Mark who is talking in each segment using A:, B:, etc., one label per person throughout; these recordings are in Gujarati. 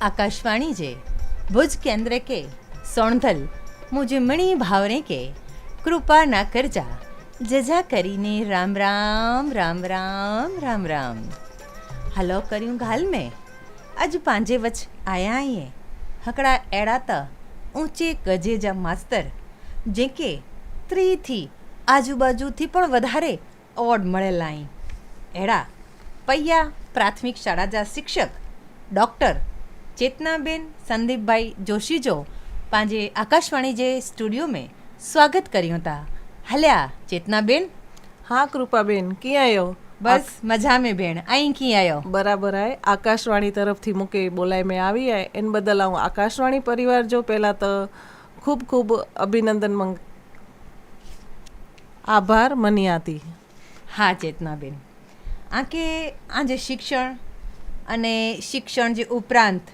A: आकाशवाणी जे भुज केंद्र के सोणधल मुझे मणि भावरे के कृपा ना करजा जजा કરીને રામ રામ રામ રામ રામ રામ હલો કર્યું ઘાલ મેં અજ પાંજે વચ આયા આઈએ હકડા એડા ત ઊંચે ગજે જા માસ્તર જે કે ત્રીથી આજુબાજુથી પણ વધારે એવોર્ડ મળેલા અહીં એડા પૈયા પ્રાથમિક શાળા જા શિક્ષક ડૉક્ટર ચેતનાબેન સંદીપભાઈ જોશી જો પાંજે આકાશવાણી જે સ્ટુડિયો મેં સ્વાગત કર્યું હતા હલ્યા ચેતનાબેન
B: હા કૃપાબેન ક્યાં આવ્યો
A: બસ મજા મેં બેન અહીં કી આવ્યો
B: બરાબર આય આકાશવાણી તરફથી મૂકે બોલાય મેં આવી આય એને બદલ હું આકાશવાણી પરિવાર જો પહેલાં તો ખૂબ ખૂબ અભિનંદન મંગ આભાર મની હતી
A: હા ચેતનાબેન આ કે આજે શિક્ષણ અને શિક્ષણ જે ઉપરાંત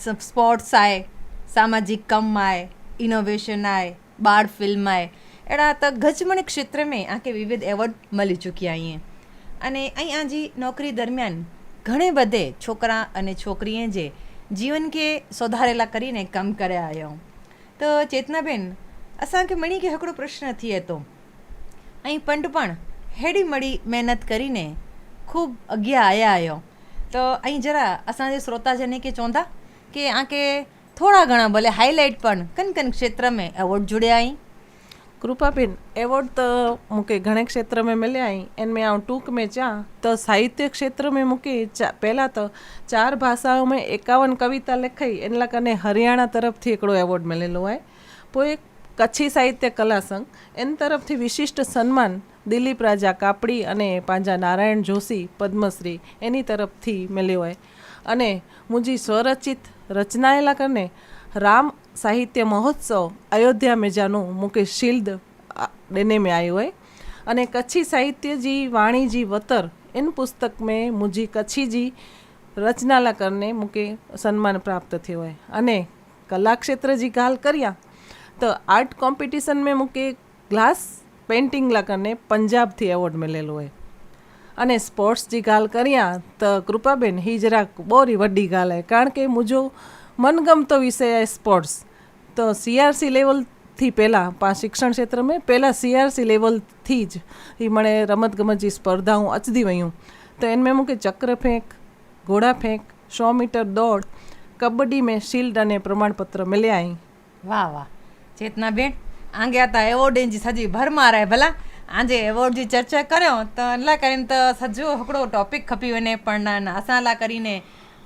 A: સ્પોર્ટ્સ આય, સામાજિક कम आए ઇનોવેશન आए બાળ ફિલ્મ આય. એડા તો ગજમણી ક્ષેત્ર મેં આંકે વિવિધ એવોર્ડ મળી ચૂક્યા અહીં. અને અહીં આજી નોકરી દરમિયાન ઘણે બધે છોકરા અને છોકરીએ જે જીવન કે સુધારેલા કરીને કામ કર્યા આવ્યો તો ચેતનાબેન અસાંકે મણી કે હકડો પ્રશ્ન થઈએ તો? અહીં પંડ પણ હેડી મળી મહેનત કરીને ખૂબ અગિયા આયા આવ્યો તો અહીં જરા અસાંજે શ્રોતાજને કે ચોંધા? कि आके थोड़ा घणा भले हाईलाइट पण कन कन क्षेत्र में अवॉर्ड जुड़िया आई
B: कृपा बिन अवॉर्ड त मूंखे घणे क्षेत्र में मिलिया आहिनि इन में आउं टूक में चवां त साहित्य क्षेत्र में मूंखे चा पहिला त चारि भाषाउनि में एकावन कविता लिखई इन लाइ कने हरियाणा तरफ़ थी हिकिड़ो अवॉर्ड मिलियलु आहे पोइ કચ્છી સાહિત્ય કલા સંઘ એની તરફથી વિશિષ્ટ સન્માન દિલીપ રાજા કાપડી અને પાંજા નારાયણ જોશી પદ્મશ્રી એની તરફથી મળ્યો હોય અને મુંहिंजी સ્વરચિત રચનાયેલા કરીને રામ સાહિત્ય મહોત્સવ અયોધ્યા મેજાનું મુકેશ શિલ્ડ ડેનેમે આવ્યું હોય. અને કચ્છી સાહિત્યજી વાણીજી વતર એનું પુસ્તક મેં મુજી કચ્છીજી રચનાલા કરને મૂકે સન્માન પ્રાપ્ત થયું હોય. અને કલાક્ષેત્રજી ગાલ કર્યા તો આર્ટ કોમ્પિટિશન મેં મૂકે ગ્લાસ પેઇન્ટિંગ લાકરને પંજાબથી એવોર્ડ મળેલો હોય. અને સ્પોર્ટ્સથી ગાલ કર્યા તો કૃપાબેન જરાક બોરી વડી ગાલે. કારણ કે મુજો મનગમતો વિષય સ્પોર્ટ્સ તો સીઆરસી લેવલથી પહેલાં, પા શિક્ષણ ક્ષેત્ર મેં પહેલાં સીઆરસી લેવલથી જ એ મને રમતગમતની સ્પર્ધા હું અચદી વયું. તો એને મેં મૂકે ચક્ર ફેંક, ઘોડા ફેંક, સો મીટર દોડ, કબડ્ડી મેં શિલ્ડ અને પ્રમાણપત્ર મળ્યા અહીં.
A: વાહ વાહ. ચેતના બેન આંગે હતા એવોર્ડ સજી ભરમાં રહે ભલા. આજે એવોર્ડની ચર્ચા કર્યો, તો એટલા કરીને તો સજ્જો હકડો ટોપિક ખપી અને પણ નાસાલા કરીને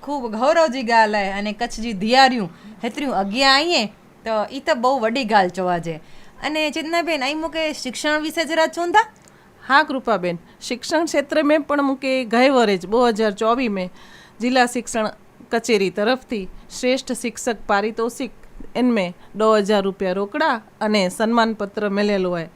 A: ખૂબ ગૌરવજી ગાલ હે અને કચ્છજી ધિયાર્યું હેતર્યું, અગિયા આવીએ તો એ તો બહુ વડી ગાલ જોવા છે. અને ચેતનાબેન અહીં મૂકે શિક્ષણ વિશે જરા ચૂંધા?
B: હા, કૃપાબેન. શિક્ષણ ક્ષેત્ર મેં પણ મૂકે ગયે વરે જ બે હજાર ચોવીસ મેં જિલ્લા શિક્ષણ કચેરી તરફથી શ્રેષ્ઠ શિક્ષક પારિતોષિક એનમે દો હજાર રૂપિયા રોકડા અને સન્માનપત્ર
A: મળેલું હોય.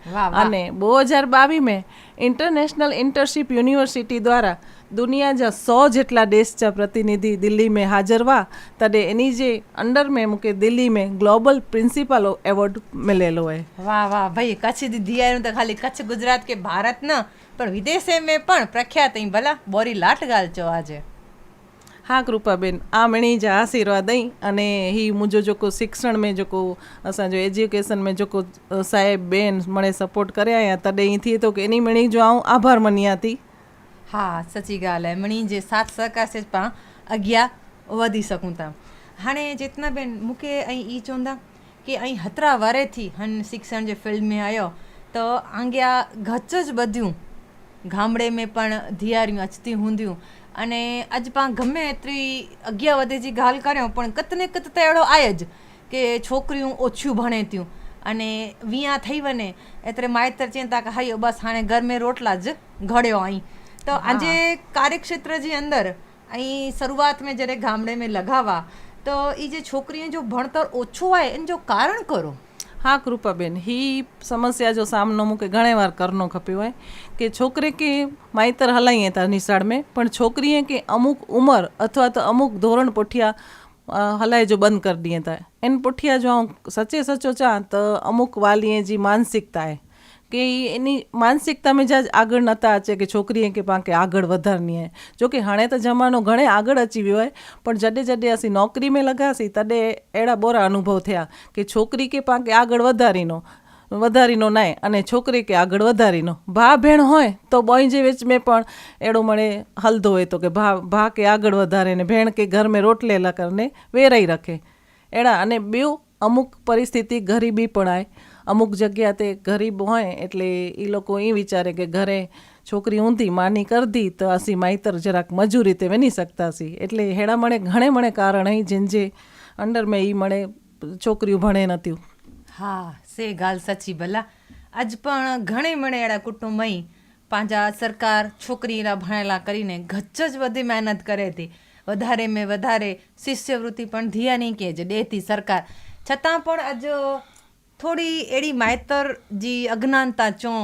B: અને બે હજાર બાવીસ મેં ઇન્ટરનેશનલ ઇન્ટર્નશિપ યુનિવર્સિટી દ્વારા દુનિયા જા સો જેટલા દેશ જા પ્રતિનિધિ દિલ્હી મેં હાજરવા તડે એની જે અંડર મેં મૂકે દિલ્હી મેં ગ્લોબલ પ્રિન્સિપાલ એવોર્ડ મળેલો હોય.
A: વાહ વાહ ભાઈ કચ્છ દિયાનું તો ખાલી કચ્છ ગુજરાત કે ભારત ન પણ વિદેશે મેં પણ પ્રખ્યાત અહીં ભલા બોરી લાટ ગાલ છો
B: આજે. હા કૃપાબેन आमणी जा आशीर्वाद आई अने ही मुंहिंजो जेको शिक्षण में जेको असांजो एजुकेशन में जेको साहिब बेन मणे सपोर्ट करे आहियां तॾहिं थिए थो की इन मिणी जो आऊं आभार मञियां थी
A: हा सची ॻाल्हि आहे मिणी जे साथ सहकार से पाण अॻियां वधी सघूं था हाणे चेतना बेन मूंखे ऐं ई चवंदा की ऐं हथरा वारे थी हाणे शिक्षण जे फील्ड में आयो त आंगिया घच ॿधियूं गामड़े में पण धीआरियूं अचती हूंदियूं અને આજ પા ગમે એટલી અગિયાર વધે જે ગાલ કર્યો પણ કતને કત તેડો આય જ કે છોકરીઓ ઓછું ભણે ત્યું. અને વિયા થઈ વને એટલે માયતર ચિંતા કે હાયો બસ હાણે ઘરમે રોટલા જ ઘડ્યો અહીં. તો આજે કાર્યક્ષેત્ર જે અંદર અહીં શરૂઆત મેં જ્યારે ગામડે મેં લગાવા તો એ જે છોકરીએ જો ભણતર ઓછું હોય એનું જો કારણ કરો.
B: હા કૃપાબેન હી સમસ્या जो सामनो मूंखे घणे वार करिणो खपियो आहे की छोकिरे खे माइतर हलाईं था निसाण में पण छोकिरीअ खे अमुक उमिरि अथवा त अमुक धोरण पुठियां हलाइजो बंदि कर ॾियनि था इन पुठियां जो आउं सचे सचो चवां त अमुक वालीअ जी मानसिकता आहे કે એની માનસિકતામાં જ્યાં આગળ નહોતા છે કે છોકરીએ કે પાંકે આગળ વધારની હે. જો કે હાણે તો જમાનો ઘણે આગળ અચીવ્યો હોય પણ જડે જડે અસી નોકરી મેં લગાસી, તડે એડા બોરા અનુભવ થયા કે છોકરી કે પાંકે આગળ વધારીનો વધારીનો નાય અને છોકરી કે આગળ વધારીનો. ભા ભેણ હોય તો બોય જે વેચ મેં પણ એડો મળે હલદો હોય તો કે ભા ભા કે આગળ વધારે ને ભેણ કે ઘર મેં રોટલેલા કરને વેરાઈ રાખે. એડા અને બેઉ અમુક પરિસ્થિતિ ગરીબી પણ આય અમુક જગ્યા તે ગરીબ હોય એટલે એ લોકો એ વિચારે કે ઘરે છોકરી ઊંધી, માની કરતી તો આસી માઈતર જરાક મજૂરી તે વેની શકતા સી એટલે હેડામણે ઘણે મણે કારણ હઈ જેન જે અંડર મેં એ મળે, છોકરીઓ ભણે નતી
A: હા, સે ગાલ સાચી ભલા. આજ પણ ઘણે મણે એડા કુટુંબઈ પાંજા સરકાર છોકરીના ભણેલા કરીને ગચ્ચ જ બધી મહેનત કરે હતી વધારે મેં વધારે શિષ્યવૃત્તિ પણ ધ્યાની કે જે દેતી સરકાર. છતાં પણ આજ થોડી એડી માયતર જી અજ્ઞાનતા ચો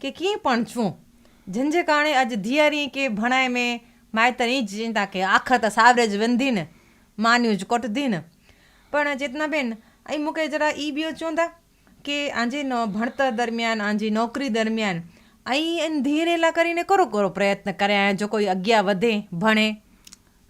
A: કે કી પણ છું? જંજે કારણે આજ ધીયારી કે ભણાય મેં માયતર ઈ જ ચિંતા કે આખર તો સાવરેજ વંધીને, માન્યું જ કોટધીને. પણ ચેતનાબેન, અહીં મૂકે જરા ઈ की आंजे કે આજે दरमियान ભણતર દરમિયાન दरमियान નોકરી દરમિયાન, અહીં એને ધીરેલા કરીને કરો કરો પ્રયત્ન કર્યા જો કોઈ अॻियां વધે, ભણે.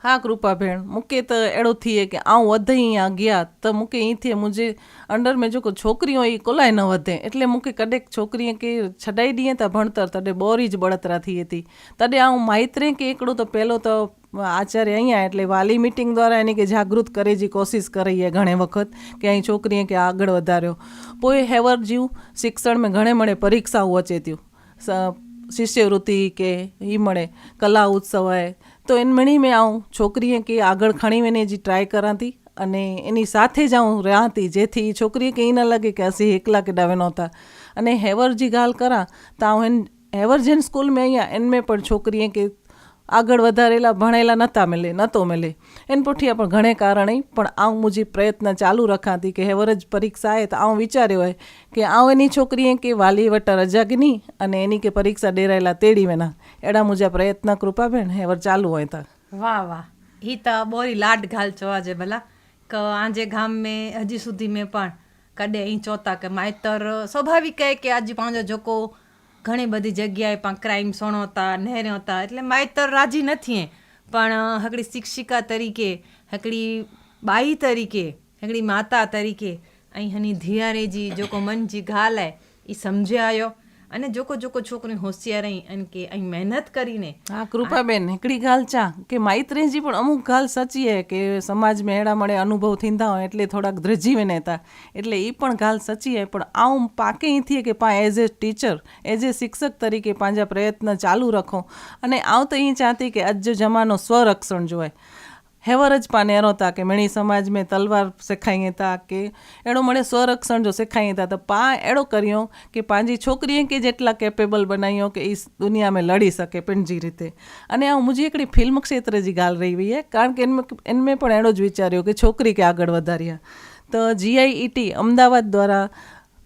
B: હા कृपा भेण मूंखे त अहिड़ो थिए की आऊं वधे ई अॻियां त मूंखे ईअं थिए मुंहिंजे अंडर में जेको छोकिरियूं हुई कोलाए न वधे એટલે मूंखे कॾहिं छोकिरीअ खे छॾाई ॾींहं त भणतर तॾहिं ॿोरी જ बड़तरा थिए थी तॾहिं आऊं माइत्रे खे हिकिड़ो त पहिलो त આચાર્ય અહીંયા એટલે વાલી મિટિંગ દ્વારા એને કે જાગૃત કરે જે કોશિશ કરીએ ઘણે વખત કે અહીં છોકરીએ કે આગળ વધાર્યો. પોઈ હેવર જીવ શિક્ષણમાં ઘણે મળે, પરીક્ષાઓ અચે થયું. શિષ્યવૃત્તિ કે એ મળે, કલા ઉત્સવ હોય તો એનમણી મેં આવું છોકરીએ કે આગળ ખણી મેં હજી ટ્રાય કરાતી અને એની સાથે જ હું રહેતી જેથી છોકરીએ કંઈ ન લાગે કે હસી એકલા કે ડાવે નહોતા. અને હેવરજી ગાલ કરા, તો હું એને હેવરજન સ્કૂલ મેં અહીંયા એનમે પણ છોકરીએ કે આગળ વધારેલા ભણેલા નહોતા મળે નહોતો મળે એન પોઠિયા પણ ઘણે કારણે પણ આવું મુજી પ્રયત્ન ચાલુ રખાતી કે હેવરજ પરીક્ષા આવે તો આવું વિચાર્યો હોય કે આવું એની છોકરીએ કે વાલી વટા રજા કે નહીં અને એની કે પરીક્ષા ડેરાયેલા તેડી મેના. એડા મુજબ પ્રયત્ન કૃપાબેન હેવર ચાલુ હોય તા.
A: વાહ વાહ. હી તા બોરી લાડ ઘાલ ચોવા જે ભલા. ક આજે ગામ મેં, હજી સુધી મેં પણ કડે અહીં ચોતા કે માયતર સ્વાભાવિક કહે કે આજે પાંજો જોકો ઘણી બધી જગ્યાએ પણ ક્રાઇમ સણોતા નહેર્યોતા એટલે માયતર રાજી નથી પણ હકડી શિક્ષિકા તરીકે, હકડી બાઈ તરીકે, હકડી માતા તરીકે અહીં હની ધીયારેજી જોકો મનજી ઘાલ હે એ સમજે આવ્યો અને જોકો જોકો છોકરી હોશિયાર અને કે અહીં મહેનત કરીને
B: હા, કૃપાબેન એકડી ગાલ ચા. કે માઇત્રેજી પણ અમુક ગાલ સાચી હે કે સમાજ મેળા મળે, અનુભવ થીંદા હોય એટલે થોડાક ધ્રજીવે નેતા એટલે એ પણ ગાલ સચી હે, પણ આવું પાકે અહીંથી કે પા as a teacher, as a શિક્ષક તરીકે પાંજા પ્રયત્ન ચાલુ રાખો. અને આવ તો અહીં ચાહતી કે અજ જમાનો સ્વરક્ષણ જોવાય. હેવર જ પાને अहिड़ो था की मिणी समाज में तलवार सेखारीं था की अहिड़ो मिड़े स्वरक्षण जो सेखारीं था त पाण अहिड़ो करियूं की पंहिंजी छोकिरीअ खे जेटला केपेबल बनायूं की ई दुनिया में लड़ी सके पंहिंजी રીતે અને આ मुंहिंजी हिकिड़ी फिल्म क्षेत्र जी ॻाल्हि रही हुई आहे કારણ કે इनमें इनमें પણ अहिड़ो જ વિચાર્યો કે છોકરી खे આગળ વધાર્યા त जीआईईटी अहमदाबाद द्वारा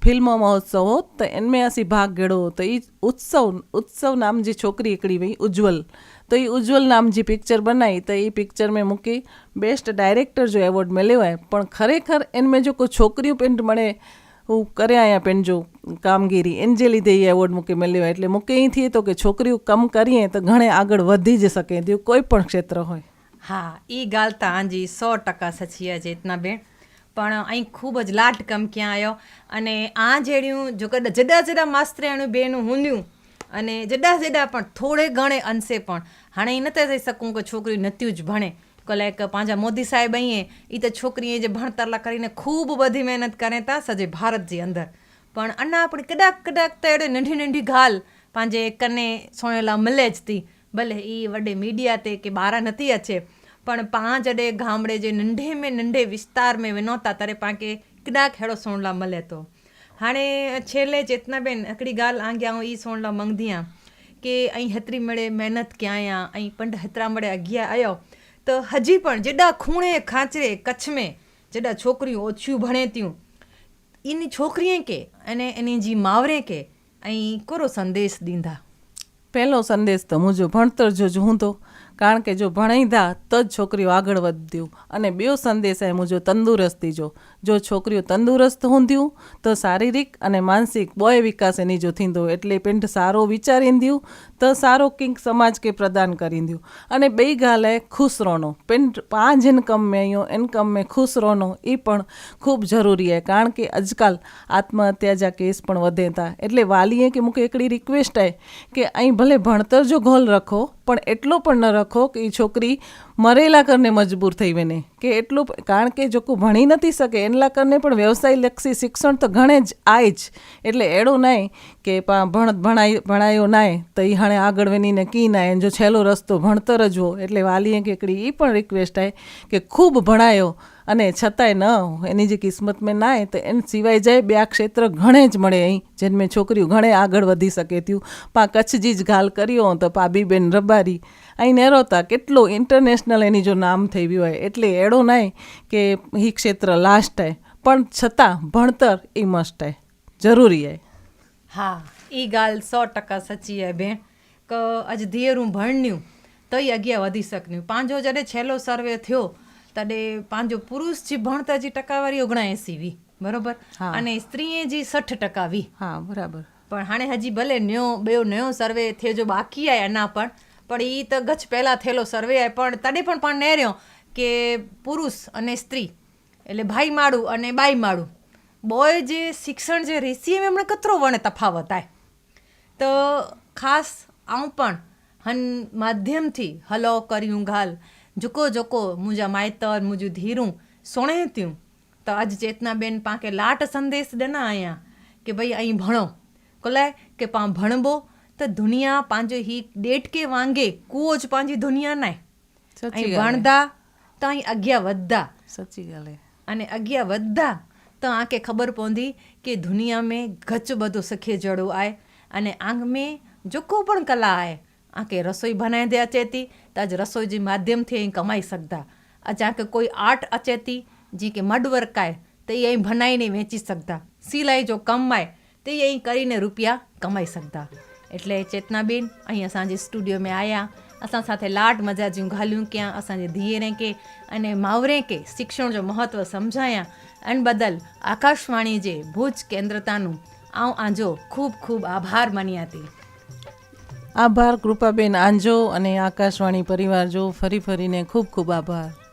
B: फिल्म महोत्सव हो त इनमें असीं भाग गेड़ो हो त ई उत्सव उत्सव नाम जी छोकिरी हिकिड़ी તો એ ઉજ્જવલ નામ જે પિક્ચર બનાવી તો એ પિક્ચર મેં મૂકી. બેસ્ટ ડાયરેક્ટર જો એવોર્ડ મેં લેવાય પણ ખરેખર એને મેં જો કોઈ છોકરીઓ પેન્ટ મળે, હું કર્યા અહીંયા પેન જો કામગીરી એને જે લીધે એ એવોર્ડ મૂકી મેં લેવાય એટલે મૂકે અહીંથી તો કે છોકરીઓ કમ કરીએ તો ઘણે આગળ વધી જ શકે તે કોઈ પણ ક્ષેત્ર હોય.
A: હા એ ગાલ તાંજી સો ટકા સચી ચેતના બેન. પણ અહીં ખૂબ જ લાટકમ ક્યાં આવ્યો અને આ જેડ્યું, જો જુદા જુદા માસ્તરે એનું બેનું હુંદ્યું અને જડા જડા પણ, થોડે ઘણે અંશે પણ. હાણે એ નતા થઈ શકું કે છોકરી નત્યું જ ભણે. કલાક પાંજા મોદી સાહેબ અહીં એ તો છોકરીએ જે ભણતરલા કરીને ખૂબ બધી મહેનત કરે તા સજે ભારતજી અંદર. પણ અના આપણે કદાક કદાક તો એડે નંઢી નંઢી ઘાલ. પાંજે કને સોણેલા મળે જ તી. ભલે એ વડે મીડિયા તે કે બારા નથી અચે. પણ પાંચ અડે ગામડે જે નંઢે મેં નંઢે વિસ્તાર મેં વિનોતા તારે પાંકે કદાક હેડો સોણલા મળે તો. હાणे છેલ્લે ચેतनाबेन हिकिड़ी ॻाल्हि आंगे आउं ई सोण लाइ मंगदी आहियां की ऐं हेतिरी मिड़े महिनत कयां या ऐं पंड हेतिरा मिड़े अॻियां आयो त हजी पण जेॾा खूणे खांचरे कच्छ में जेॾा छोकिरियूं ओछियूं भणे थियूं इन छोकिरीअ खे अने इन जी मावरे खे ऐं कहिड़ो संदेश ॾींदा
B: પહેલો સંદેશ તો મુંहिંજો ભણતર જો જ હૂંદો કારણ કે જો ભણાઈંदा તો જ છોકરીઓ આગળ વધ્યું અને ॿियो સંદેશ आहे મુंहिंજો તંદુરસ્તી જો જો છોકરીઓ તંદુરસ્ત ઊંધિયું તો શારીરિક અને માનસિક બોય વિકાસ એની જો થીંદો એટલે પિંડ સારો વિચાર ઈંદ્યું તો સારો કિંક સમાજ કે પ્રદાન કરી ઈંદ્યું અને બે ગાલે ખુશ રહોણો પિંડ પાંચ ઇનકમ મેં યો ઇનકમ મેં ખુશ રહોણો એ પણ ખૂબ જરૂરી હે, કારણ કે આજકાલ આત્મહત્યા જા કેસ પણ વધે હતા એટલે વાલીએ કે મૂકે એકડી રિક્વેસ્ટ હે કે અહીં ભલે ભણતર જો ગોલ રખો, પણ એટલો પણ ન રખો કે એ છોકરી મરેલા કરને મજબૂર થઈ બને કે એટલું કારણ કે જોકો ભણી નથી શકે, એનલા કરને પણ વ્યવસાયલક્ષી શિક્ષણ તો ઘણે જ આય જ. એટલે એડું નાય કે પા, ભણ, ભણાય, ભણાયો નાય, તો એ હાણે આગળ વેનીને કી નાય. જો છેલ્લો રસ્તો ભણતર જ હો, એટલે વાલીએ કેકડી એ પણ રિક્વેસ્ટ આય કે ખૂબ ભણાયો અને છતાંય ન એની જે કિસ્મત મેં નાય, તો એને સિવાય જાય બે આ ક્ષેત્ર ઘણે જ મળે અહીં, જેને મેં છોકરીઓ ઘણે આગળ વધી શકે થયું. પા કચ્છજી જ ગાલ કર્યો તો પા બીબેન રબારી. અહીં નેરોતા કેટલો ઇન્ટરનેશનલ એની જો નામ થઈ ગયું હોય, એટલે એડો નાય કે એ ક્ષેત્ર લાસ્ટ આય. પણ છતાં ભણતર એ મસ્ટ આય. જરૂરી આય.
A: હા એ ગાલ સો ટકા સચી આય બેન. કે અજ ધીયરું ભણ્યું, તોય અગિયાર વધી શકન્યું. પાંજો જ્યારે છેલ્લો સર્વે થયો તॾहिं पंहिंजो पुरुष जी भणता जी टकावारी ओगणाएसी हुई बरोबर अने स्त्रीअ जी सठि टका हुई
B: हा बराबरि
A: पण हाणे हजी भले नयो ॿियो नयो सर्वे थिए जो बाक़ी आहे अञा पण पण ई त गच पहिला थियलो सर्वे आहे पण तॾहिं पण पाण न रहियो કે પુરુષ અને સ્ત્રી એટલે ભાઈ માળું અને બાઈ માળું બોય જે શિક્ષણ જે રેસીએ એમણે કતરો વણે તફાવત આય તો ખાસ આવું પણ હન માધ્યમથી હલો કર્યું ઘાલ જુકો જુકો મુજા માયતર મુજું ધીરું સોણે ત્યું. તો આજ ચેતનાબેન પાંકે લાટ સંદેશ દેના અહીંયા કે ભાઈ અહીં ભણો. કોલાય કે પા ભણબો તો દુનિયા પાંજો હી ડેટ કે વાંગે કુઓ
B: જ
A: પાંજી
B: દુનિયા નાય
A: અહીં ભણદા તો અહીં અગિયા
B: વધા સચ્ચી ગાલે.
A: અને અગિયા વધા તો આંખે ખબર પહોંધી કે દુનિયા મેં ગચ બધું સખે જડો આય. અને આંખ મેં જોકો પણ કલા આય. આંકે રસોઈ બનાવી દે અચેતી, તો આજ રસોઈ જે માધ્યમથી અહીં કમાઈ શકતા. આજે આંકે કોઈ આર્ટ અચેતી, જે કે મડવર્ક આય તે અહીં ભનાઈને વેચી શકતા. સિલાઈ જો કમાય, તે અહીં કરીને રૂપિયા કમાઈ શકતા. એટલે ચેતનાબેન અહીં અસાંજે સ્ટુડિયો મેં આવ્યા અસાં સાથે લાટ મજા જ્યું ઘાલ્યું ક્યાં અસાંજે ધીએરે કે અને માવરે કે શિક્ષણ જો મહત્ત્વ સમજાયા. અને બદલ આકાશવાણી જે ભુજ કેન્દ્રતાનું આઉં આંજો ખૂબ ખૂબ આભાર માન્યા હતી
B: આભાર કૃપાબેન આંજો અને આકાશવાણી પરિવારજો ફરી ફરીને ખૂબ ખૂબ આભાર.